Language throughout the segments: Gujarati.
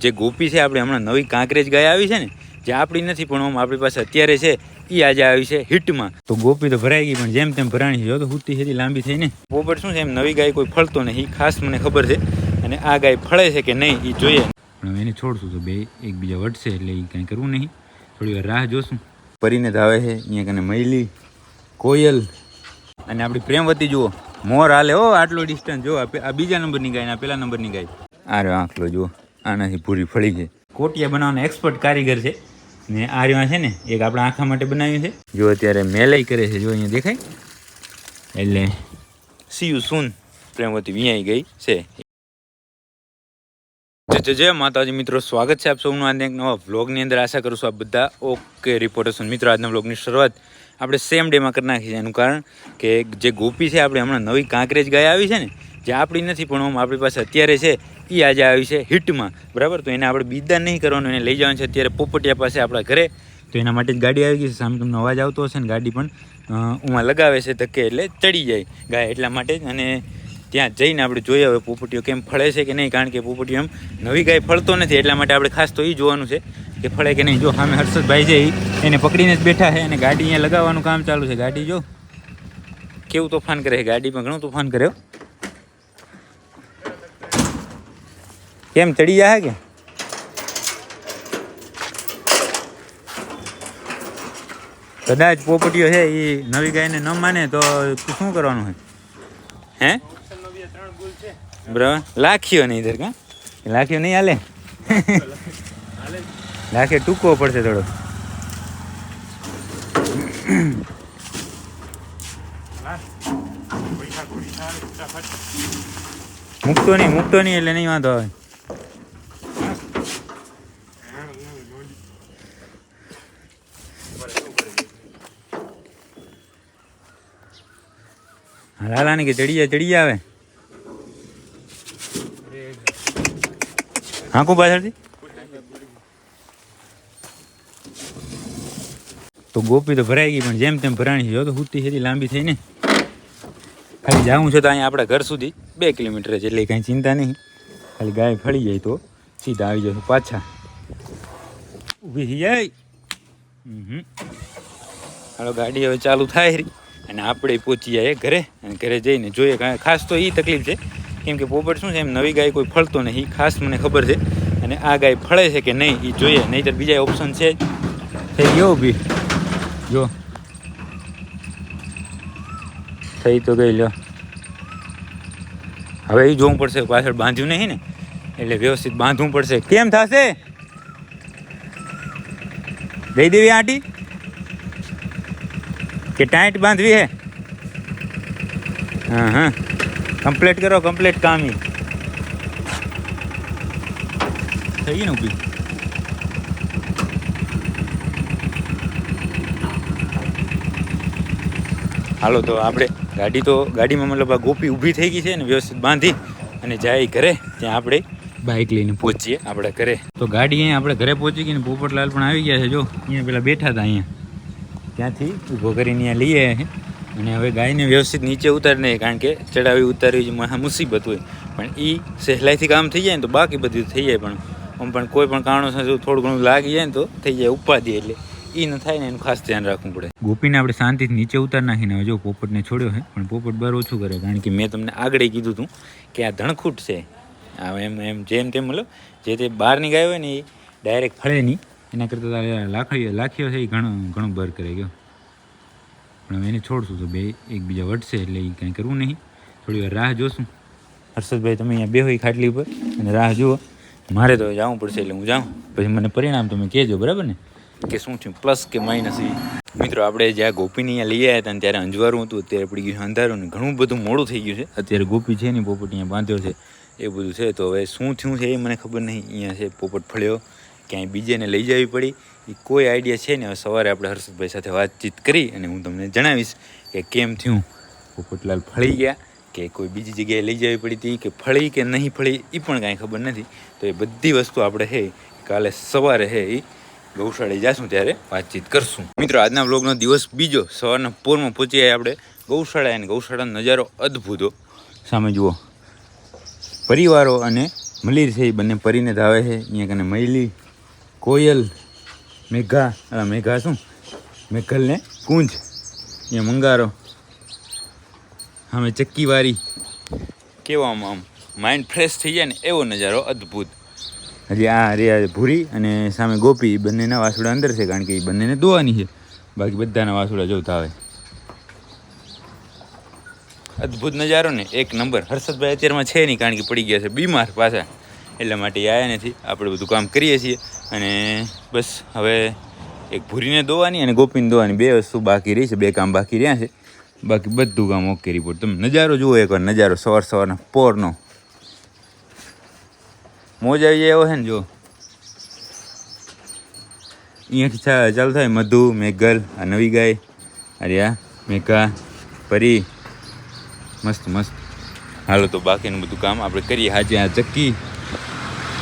જે ગોપી છે, આપણે હમણાં નવી કાંકરેજ ગાય આવી છે ને, જે આપણી નથી, પણ આમ આપણી પાસે અત્યારે છે એ આજે આવી છે હિટમાં. તો ગોપી તો ભરાઈ ગઈ, પણ જેમ તેમ ભરાણી છે. જો તો હુતી હેતી, લાંબી થઈ ને. પોપટ શું છે, એમ નવી ગાય કોઈ ફળતો નહીં ખાસ મને ખબર છે. અને આ ગાય ફળે છે કે નહીં એ જોઈએ. પણ એને છોડશું તો બે, એકબીજા વટશે, એટલે એ કંઈ કરવું નહીં. થોડી વાર રાહ જોશું. પરીને આવે છે, અહીંયા કને મૈલી કોયલ. અને આપણી પ્રેમવતી જુઓ, મોર હાલે. હો, આટલો ડિસ્ટન્સ જો, આ બીજા નંબરની ગાય આ પેલા નંબરની ગાય. આ રહ્યો આંખલો જુઓ. આનાથી પૂરી ફળી છે કોટિયા બનાવવાનો એક્સપર્ટ કારીગર છે. ને આ રીવા છે ને એક આપણા આંખા માટે બનાવ્યું છે. જો અત્યારે મેલાઈ કરે છે જો અહીંયા દેખાય. એટલે સી યુ સૂન પ્રેમવતી વિયાઈ ગઈ છે. જય જય જય માતાજી મિત્રો સ્વાગત છે આપ સૌનું આજના એક નવા વ્લોગની અંદર. આશા કરું છું આપ બધા ઓકે રિપોર્ટર્સ મિત્રો આજના વ્લોગની શરૂઆત આપણે સેમ ડેમાં કરી નાખી છે એનું કારણ કે જે ગોપી છે આપણે હમણાં નવી કાંકરેજ ગાય આવી છે ને જે આપણી નથી પણ આમ આપણી પાસે અત્યારે છે. એ આજે આવી છે હિટમાં. બરાબર? તો એને આપણે બીદા નહીં કરવાનું, એને લઈ જવાનું છે. અત્યારે પોપટિયા પાસે આપણા ઘરે. તો એના માટે જ ગાડી આવી ગઈ છે. સામે તમને અવાજ આવતો હશે ને, ગાડી પણ ઉમાં લગાવે છે ધક્કે એટલે ચડી જાય ગાય એટલા માટે જ. અને ત્યાં જઈને આપણે જોઈએ હવે પોપટીઓ કેમ ફળે છે કે નહીં, કારણ કે પોપટીઓ એમ નવી ગાય ફળતો નથી. એટલા માટે આપણે ખાસ તો એ જોવાનું છે કે ફળે કે નહીં. જો સામે હર્ષદભાઈ છે એને પકડીને જ બેઠા છે અને ગાડી અહીંયા લગાવવાનું કામ ચાલુ છે. ગાડી જો, કેવું તોફાન કરે છે? ગાડીમાં ઘણું તોફાન કર્યો કેમ ચડી જાય કે? કદાચ પોપટીઓ છે એ નવી ગાયને ન માને તો શું કરવાનું હોય હે? બરાબર. લાખ્યો નહીં ધર કા? લાખ્યો નહીં હાલે? લાખે ટૂંકવો પડશે થોડો. મૂકતો નહીં મૂકતો નહીં એટલે નહીં વાંધો આવે. હાલાની કે ચડી ચડી આવે? હા, કો પાછળથી? તો ગોપી તો ભરાઈ ગઈ, પણ જેમ તેમ ભરાણી જો તો હુતી હેરી લાંબી થઈ ને. ખાલી જાઉં છે તો અહીંયા આપણા ઘર સુધી બે કિલોમીટર છે એટલે કાંઈ ચિંતા નહીં. ખાલી ગાય ફળી જાય તો સીધા આવી જશું પાછા. ઊભી થઈ જાય? હાલો, ગાડી હવે ચાલુ થાય અને આપણે પહોંચી જાય ઘરે અને ઘરે જઈને જોઈએ. કાંઈ ખાસ તો એ તકલીફ છે. કેમ કે પોપટ શું છે, એમ નવી ગાય કોઈ ફળતો નહીં ખાસ મને ખબર છે. અને આ ગાય ફળે છે કે નહીં એ જોઈએ. નહીંતર બીજા ઓપ્શન છે જ. થઈ ગયો બી જો. થઈ તો ગઈ લ્યો. હવે એ જોવું પડશે, પાછળ બાંધ્યું નહીં ને? એટલે વ્યવસ્થિત બાંધવું પડશે. કેમ થશે? દઈ દેવી આંટી? કે ટાઈટ બાંધવી હે? હા હા. કમ્પ્લીટ કરો કમ્પ્લીટ કામ. ઈ થઈ ગઈ ને ઊભી? હાલો તો આપણે ગાડી તો ગાડીમાં મતલબ આ ગોપી ઊભી થઈ ગઈ છે ને વ્યવસ્થિત બાંધી અને જાય ઘરે ત્યાં આપણે બાઇક લઈને પહોંચીએ આપણે ઘરે. તો ગાડી અહીંયા આપણે ઘરે પહોંચી ગઈ ને પોપટલાલ પણ આવી ગયા છે જો. અહીંયા પેલા બેઠા હતા અહીંયા. ત્યાંથી ઊભો કરીને ત્યાં લઈ આવ્યા અને હવે ગાયને વ્યવસ્થિત નીચે ઉતારી નહીં કારણ કે ચડાવી ઉતારવી જ મહા મુસીબત હોય. પણ એ સહેલાઈથી કામ થઈ જાય ને તો બાકી બધું થઈ જાય. પણ આમ પણ કોઈ પણ કારણોસર જો થોડું ઘણું લાગી જાય ને તો થઈ જાય ઉપાધિ એટલે એ ન થાય ને એનું ખાસ ધ્યાન રાખવું પડે. ગોપીને આપણે શાંતિથી નીચે ઉતાર નાખીને હવે જો પોપટને છોડ્યો છે પણ પોપટ બાર ઓછું કરે, કારણ કે મેં તમને આગળ કીધું હતું કે આ ધણખૂટ છે. આ એમ એમ જેમ તેમ મતલબ જે તે બહારની ગાય હોય ને એ ડાયરેક્ટ ફળે નહીં. એના કરતાં તારે લાખીઓ છે એ ઘણું ઘણું બર કરે, ગયો. પણ હવે એને છોડશું તો બે, એકબીજા વટશે એટલે એ કાંઈ કરવું નહીં. થોડી વાર રાહ જોશું. હર્ષદભાઈ, તમે અહીંયા બેહો ઈ ખાટલી ઉપર અને રાહ જુઓ. મારે તો જવું પડશે એટલે હું જાઉં. પછી મને પરિણામ તમે કહેજો, બરાબર ને? કે શું થયું? પ્લસ કે માઇનસ એ મિત્રો, આપણે જ્યાં ગોપીને અહીંયા લઈ આવ્યા હતા ત્યારે અંજવારું હતું, અત્યારે પડી ગયું અંધારું ને ઘણું બધું મોડું થઈ ગયું છે. અત્યારે ગોપી છે ને, પોપટ અહીંયા બાંધ્યો છે. એ બધું છે. તો હવે શું થયું છે એ મને ખબર નહીં. અહીંયા છે પોપટ ફળ્યો. ક્યાંય બીજેને લઈ જવી પડી, એ કોઈ આઈડિયા છે ને સવારે આપણે હર્ષદભાઈ સાથે વાતચીત કરી અને હું તમને જણાવીશ કે કેમ થયું. પોપટલાલ ફળી ગયા કે કોઈ બીજી જગ્યાએ લઈ જવી પડી હતી કે ફળી કે નહીં ફળી એ પણ કાંઈ ખબર નથી. તો એ બધી વસ્તુ આપણે હે, કાલે સવારે છે એ ગૌશાળાએ જાશું ત્યારે વાતચીત કરશું. મિત્રો, આજના બ્લોગનો દિવસ બીજો. સવારના પોરમાં પહોંચી જાય આપણે ગૌશાળા અને ગૌશાળાનો નજારો અદ્ભુતો સામે જુઓ. પરિવારો અને મલીર છે એ બંને પરીને ધાવે છે. અહીંયા કને મૈલી કોયલ મેઘા અ, મેઘા શું? મેઘલ ને કુંજ. અહીંયા મંગારો. અમે ચક્કીવારી. કેવો આમ માઇન્ડ ફ્રેશ થઈ જાય ને એવો નજારો અદ્ભુત. હજી આ રહ્યા ભૂરી અને સામે ગોપી બંનેના વાસુડા અંદર છે કારણ કે એ બંનેને દોવાની છે. બાકી બધાના વાસુડા જોતા આવે અદ્ભુત નજારો ને એક નંબર. હર્ષદભાઈ અત્યારમાં છે નહીં કારણ કે પડી ગયા છે બીમાર પાછા. એટલા માટે એ આવ્યા નથી. આપણે બધું કામ કરીએ છીએ. અને બસ હવે એક ભૂરીને દોવાની અને ગોપીને દોવાની બે વસ્તુ બાકી રહી છે, બે કામ બાકી રહ્યા છે. બાકી બધું કામ ઓકે રિપોર્ટ તમે નજારો જુઓ એકવાર, નજારો સવાર સવારના પોરનો. મોજ આવી જાય એવો છે ને જો અહીંયાથી ચાલુ થાય મધુ, મેઘલ, આ નવી ગાય, અરે મેઘા, પરી. મસ્ત મસ્ત. હાલો તો બાકીનું બધું કામ આપણે કરીએ. આજે આ ચક્કી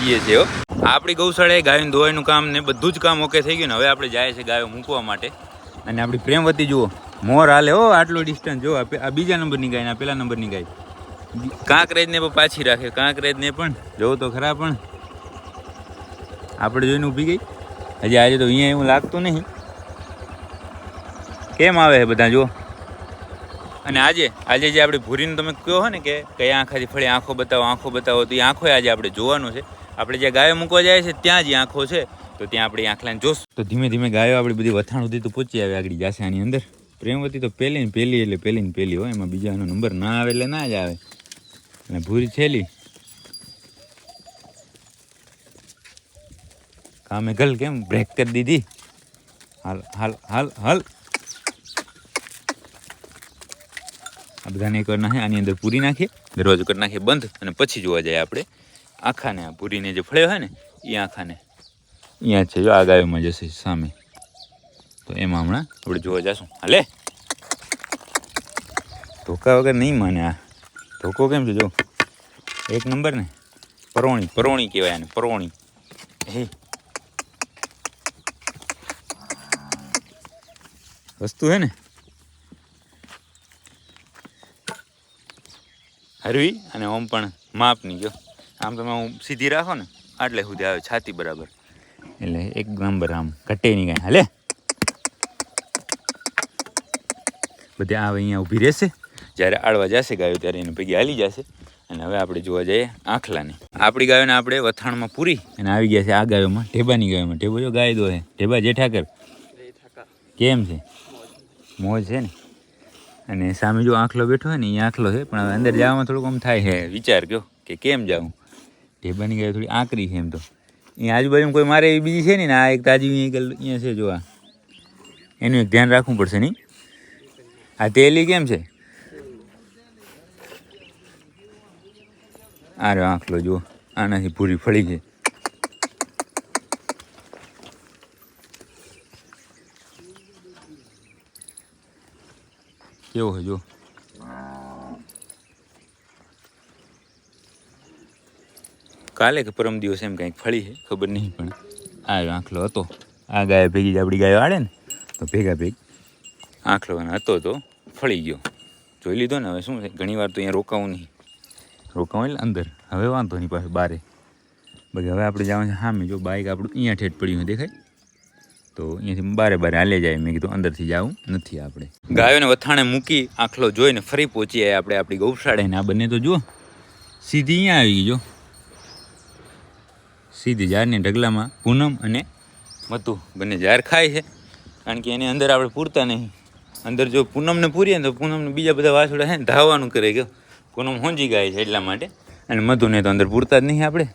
કીએ છે હો. આપણી ગૌશાળાએ ગાયોને ધોવાઈનું કામ ને બધું જ કામ ઓકે થઈ ગયું ને હવે આપણે જાય છે ગાયો મૂકવા માટે. અને આપણી પ્રેમવતી જુઓ, મોર હાલે હો, આટલો ડિસ્ટન્સ જો, આ બીજા નંબરની ગાય ને પેલા નંબરની ગાય. કાંકરેજને પણ પાછી રાખે કાંકરેજને પણ. જોવો તો ખરા પણ. આપણે જોઈને ઊભી ગઈ. હજી આજે તો અહીંયા એવું લાગતું નહીં. કેમ આવે છે બધા, જુઓ. અને આજે આજે જે આપણે ભૂરીને તમે કહો ને કે કયા આંખાથી ફળી આંખો બતાવો આંખો બતાવો, તો એ આંખો આજે આપણે જોવાનું છે. આપણે જે ગાયો મૂકવા જાય છે, ત્યાં જ આંખો છે. તો ત્યાં આપણે આંખ આંખલાને જોશું. તો ધીમે ધીમે ગાયો આપણી બધી વથાણ સુધી તો પહોંચી આવે આગળ જશે આની અંદર. પ્રેમવતી તો પહેલી ને પહેલી એટલે પહેલી પહેલી હોય, એમાં બીજાનો નંબર ના આવે એટલે ના જ આવે. અને ભૂરી છેલી કામે ગલ કેમ બ્રેક કરી દીધી? હાલ હાલ હાલ હાલ. આ બધાને એકવાર નાખે આની અંદર પૂરી નાખીએ. દરવાજો કરી નાખીએ બંધ અને પછી જોવા જાય આપણે. આખાને આ પૂરીને જે ફળ્યો હોય ને, એ આખાને. અહીંયા છે, જો આ ગાયોમાં જશે સામે. તો એમાં હમણાં આપણે જોવા જશું. હાલે ધોકા વગર નહીં માને આ. ધોકો કેમ છે, જો? એક નંબર ને. પરોણી પરોણી કહેવાય આને, પરોણી. હે વસ્તુ હે ને. હરવી અને ઓમ પણ માપની, જો. આમ તમે હું સીધી રાખો ને, આટલે સુધી આવે, છાતી બરાબર. એટલે એક નંબર આમ, ઘટે નહીં કાંઈ. હાલે. બધે આવે અહીંયા ઊભી રહેશે. જ્યારે આડવા જશે ગાયો, ત્યારે એને ભેગી હાલી જશે. અને હવે આપણે જોવા જઈએ આખલાને. આપણી ગાયોને આપણે વથાણમાં પૂરી. અને આવી ગયા છે આ ગાયોમાં, ઢેબાની ગાયોમાં. ઢેબો જો ગાય દો છે ઢેબા જેઠાકર કેમ છે? મોજ છે ને? અને સામે જો આંખલો બેઠો હોય ને, એ આંખલો છે. પણ હવે અંદર જવામાં થોડુંક આમ થાય છે. વિચાર કયો કે કેમ જાઉં? ઢેબાની ગાય થોડી આકરી છે એમ તો. અહીંયા આજુબાજુમાં કોઈ મારે એવી બીજી છે ને આ એક તાજી અહીંયા અહીંયા છે જો આ. એનું એક ધ્યાન રાખવું પડશે નહીં. આ તેલી કેમ છે? આ રહ્યો આંખલો જુઓ. આનાથી પૂરી ફળી છે કેવો છે જો કાલે કે પરમ દિવસ એમ કંઈક ફળી છે, ખબર નહીં પણ આ આંખલો હતો. આ ગાય ભેગી જ આપણી ગાયો આડે ને, તો ભેગા ભેગ આંખલો હતો તો ફળી ગયો. જોઈ લીધો ને હવે શું છે ઘણી વાર તો અહીંયા રોકાવું નહીં. રોકાવું એટલે અંદર. હવે વાંધો નહીં પાછું બારે. બાકી હવે આપણે જવાનું છે સામે. જો બાઇક આપણું અહીંયા ઠેઠ પડ્યું હોય, દેખાય? તો અહીંયાથી બારે બારે હાલે જાય. મેં કીધું અંદરથી જવું, નથી આપણે. ગાયોને વથાણે મૂકી આંખલો જોઈને ફરી પહોંચી આપણે આપણી ગૌશાળાને આ બંને તો જુઓ. સીધી અહીંયા આવી ગઈ, જો. સીધી ઝાડની ઢગલામાં પૂનમ અને મતુ બંને જાર ખાય છે. કારણ કે એની અંદર આપણે પૂરતા નહીં. અંદર જો પૂનમને પૂરીએ ને તો પૂનમને બીજા બધા વાસુડા છે ને ધાવવાનું કરે કે પૂનમ હોંજી ગાય છે એટલા માટે. અને મધુને તો અંદર પૂરતા જ નહીં આપણે.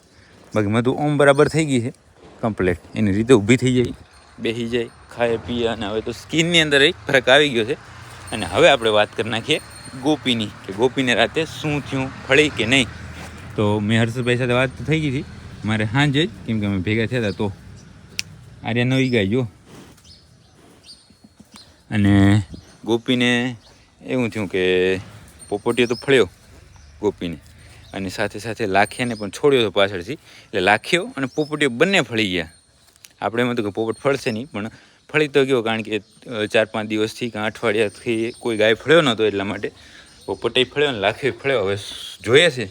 બાકી મધુ ઓમ બરાબર થઈ ગઈ છે. કમ્પ્લેટ. એની રીતે ઊભી થઈ જાય. બેસી જાય, ખાય, પીએ અને હવે તો સ્કિનની અંદર એક ફરક આવી ગયો છે. અને હવે આપણે વાત કરી નાખીએ ગોપીની, કે ગોપીને રાતે શું થયું, ફળી કે નહીં. તો મેં હર્ષભાઈ સાથે વાત થઈ ગઈ હતી. મારે સાંજે જ, કેમ કે અમે ભેગા થયા હતા તો આર્યા નવી ગાય, જો. અને ગોપીને એવું થયું કે પોપટીયો તો ફળ્યો ગોપીને અને સાથે સાથે લાખિયાને પણ છોડ્યો હતો પાછળથી. એટલે લાખ્યો અને પોપટીઓ બંને ફળી ગયા. આપણે એમ હતું કે પોપટ ફળશે નહીં, પણ ફળી તો ગયો કારણ કે ચાર પાંચ દિવસથી કે અઠવાડિયાથી કોઈ ગાય ફળ્યો નહોતો એટલા માટે પોપટે ફળ્યો ને લાખ્યો ફળ્યો. હવે જોઈએ છે?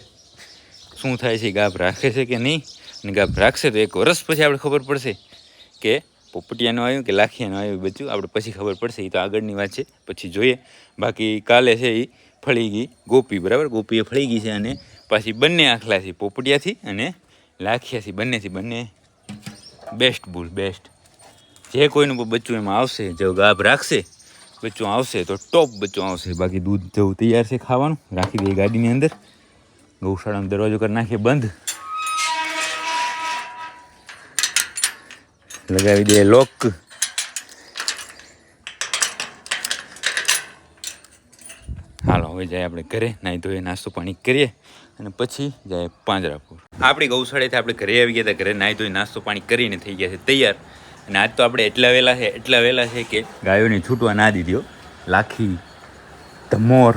શું થાય છે? ગાભ રાખે છે કે નહીં? અને ગાભ રાખશે તો એક વર્ષ પછી આપણે ખબર પડશે કે પોપટિયાનું આવ્યું કે લાખિયાનું આવ્યું બચ્ચું આપણે પછી ખબર પડશે. એ તો આગળની વાત છે. પછી જોઈએ. બાકી કાલે છે એ ફળી ગઈ ગોપી, બરાબર? ગોપીએ ફળી ગઈ છે અને પાછી બંને આખલાથી પોપટિયાથી અને લાખિયાથી. બંનેથી બંને બેસ્ટ બુલ બેસ્ટ જે કોઈનું બચ્ચું એમાં આવશે, જો ગાભ રાખશે બચ્ચું આવશે તો ટોપ બચ્ચું આવશે. બાકી દૂધ જેવું તૈયાર છે ખાવાનું. રાખી દઈએ ગાડીની અંદર. ગૌશાળાનો દરવાજો કરી નાખીએ બંધ. લગાવી દઈએ લોક હાલો, હવે જાય આપણે ઘરે. નાહી ધોઈએ નાસ્તો પાણી કરીએ અને પછી જાય પાંજરાપુર. આપણી ગૌશાળેથી આપણે ઘરે આવી ગયા હતા. ઘરે નાહી ધોઈ નાસ્તો પાણી કરીને થઈ ગયા છે. તૈયાર. અને આજ તો આપણે એટલા વહેલા છે, એટલા વહેલા છે કે ગાયોને છૂટવા ના દીધો લાખી ધમોર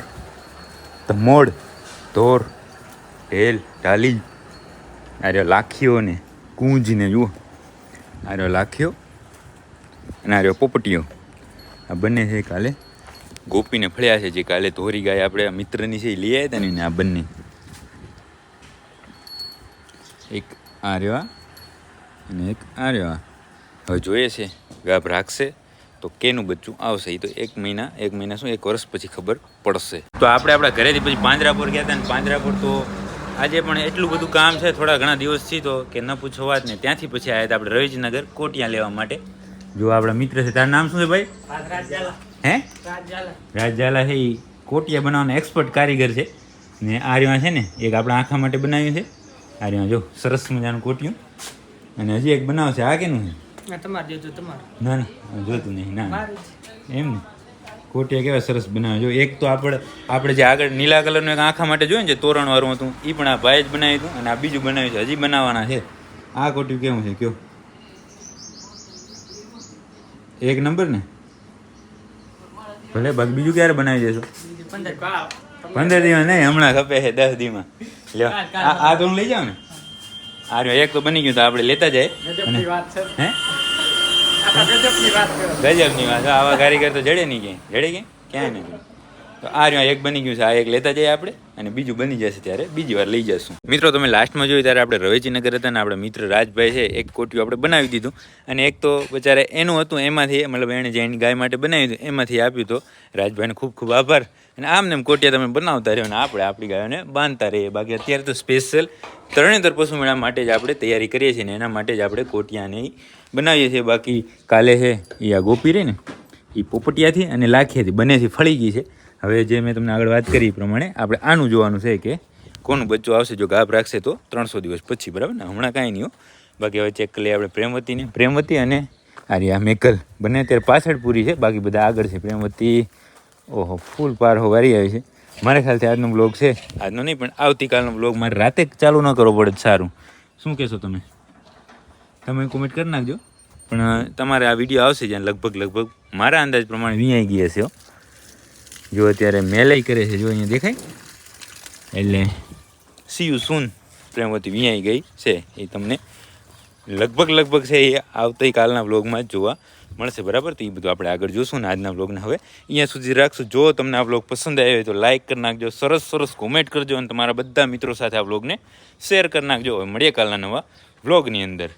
ધમોડ ધોર ઢેલ ઢાલી આ રહ્યો લાખીઓ ને કુંજ ને જુઓ. આ રહ્યો લાખીઓ અને આ રહ્યો પોપટીઓ આ બંને છે કાલે. ગોપીને ફળ્યા છે જે કાલે ધોરી ગાય આપણે મિત્રની છે એ લઈ આવ્યા હતા ને આ બંને. એક આ રહ્યો અને એક આ. રહ્યો હવે જોઈએ છે, ગાભ રાખશે તો કેનું બચ્ચું આવશે? એ તો એક મહિના એક મહિના શું? એક વર્ષ પછી ખબર પડશે. તો આપણે આપણા ઘરેથી પછી પાંજરાપુર ગયા હતા ને પાંજરાપુર તો આજે પણ એટલું બધું કામ છે થોડા ઘણા દિવસથી તો કે ન પૂછો વાત ને. ત્યાંથી પછી આવ્યા હતા આપણે રવિજનગર કોટિયા લેવા માટે. જો આપણા મિત્ર છે તારું નામ શું છે ભાઈ? હે? રાજ ઝાલા છે એ કોટિયા બનાવવાના એક્સપર્ટ કારીગર છે. ને આ રહ્યો છે ને એક આપણા આંખા માટે બનાવ્યું છે. આ રહ્યો જો સરસ મજાનું કોટિયું. અને હજી એક બનાવશે આ કેનું છે? ના તમારે જોજો તમારે. ના ના જોતું નહીં ના. એમ ને? કોટિયા કેવા સરસ બનાવ્યો જો એક તો આપણે આપણે જે આગળ નીલા કલરનું એક આંખા માટે જોયું ને જે તોરણવાળું હતું એ પણ આ ભાઈ જ બનાવ્યું હતું અને આ બીજું બનાવ્યું છે. હજી બનાવવાના છે. આ કોટિયું કેવું છે? કયો? એક નંબર ને? ભલે ભાગ બીજું ક્યારે બનાવી દેશો? પંદર દીમાં નહીં હમણાં ખપે છે દસ દીમાં લ્યો આ આ તો હું લઈ જાઉં ને. આ રહ્યો એક તો બની ગયું તો આપણે લેતા જાય હે? ગજબની વાત. આવા કારીગર તો જડે નહીં ક્યાંય. જડે ક્યાંય? ક્યાંય નહીં તો આ રહ્યું એક બની ગયું છે, આ એક લેતા જઈએ આપણે અને બીજું બની જશે ત્યારે બીજી વાર લઈ જશું. મિત્રો, તમે લાસ્ટમાં જોયું ત્યારે આપણે રવેચીનગર હતા ને આપણે મિત્ર રાજભાઈ છે, એક કોટિયું આપણે બનાવી દીધું અને એક તો બચારે એનું હતું, એમાંથી મતલબ એણે જે ગાય માટે બનાવ્યું હતું, એમાંથી આપ્યું તો. રાજભાઈને ખૂબ ખૂબ આભાર. અને આમ ને એમ કોટિયા તમે બનાવતા રહ્યો અને આપણે આપણી ગાયોને બાંધતા રહીએ. બાકી અત્યારે તો સ્પેશિયલ તરણેતર પશુ મેળા માટે જ આપણે તૈયારી કરીએ છીએ ને એના માટે જ આપણે કોટિયાને બનાવીએ છીએ. બાકી કાલે છે એ આ ગોપી રહી ને એ પોપટિયાથી અને લાખિયાથી બંનેથી ફળી ગઈ છે. હવે જે મેં તમને આગળ વાત કરી એ પ્રમાણે આપણે આનું જોવાનું છે કે કોનું બચ્ચું આવશે જો ગાભ રાખશે તો ત્રણસો દિવસ પછી, બરાબર ને? હમણાં કાંઈ નહીં બાકી હવે ચેક કરીએ આપણે પ્રેમવતીને. પ્રેમવતી અને આર્યા મેકલ. બંને અત્યારે પાછળ પૂરી છે. બાકી બધા આગળ છે. પ્રેમવતી ઓહો ફૂલ પાર વારી આવી છે. મારા ખ્યાલથી આજનો બ્લોગ છે. આજનો નહીં, પણ આવતીકાલનો બ્લોગ મારે રાતે ચાલુ ન કરવો પડે સારું. શું કહેશો તમે? તમે કોમેન્ટ કરી નાખજો. પણ તમારે આ વીડિયો આવશે જ્યાં લગભગ લગભગ મારા અંદાજ પ્રમાણે વીઆઈ ગયા છે. જો અત્યારે મેલાઈ કરે છે, જો અહીંયા દેખાય. એટલે સી યુ સૂન પ્રેમવતી વિયાઈ ગઈ છે, એ તમને લગભગ લગભગ છે, એ આવતીકાલના બ્લોગમાં જ જોવા મળશે, બરાબર? તો એ બધું આપણે આગળ જોશું ને આજના બ્લોગને હવે. અહીંયા સુધી રાખશું. જો તમને આ બ્લોગ પસંદ આવ્યો હોય તો લાઇક કરી નાખજો, સરસ સરસ કોમેન્ટ કરજો અને તમારા બધા મિત્રો સાથે આ બ્લોગને શેર કરી નાખજો. હવે મળીએ કાલના નવા વ્લોગની અંદર.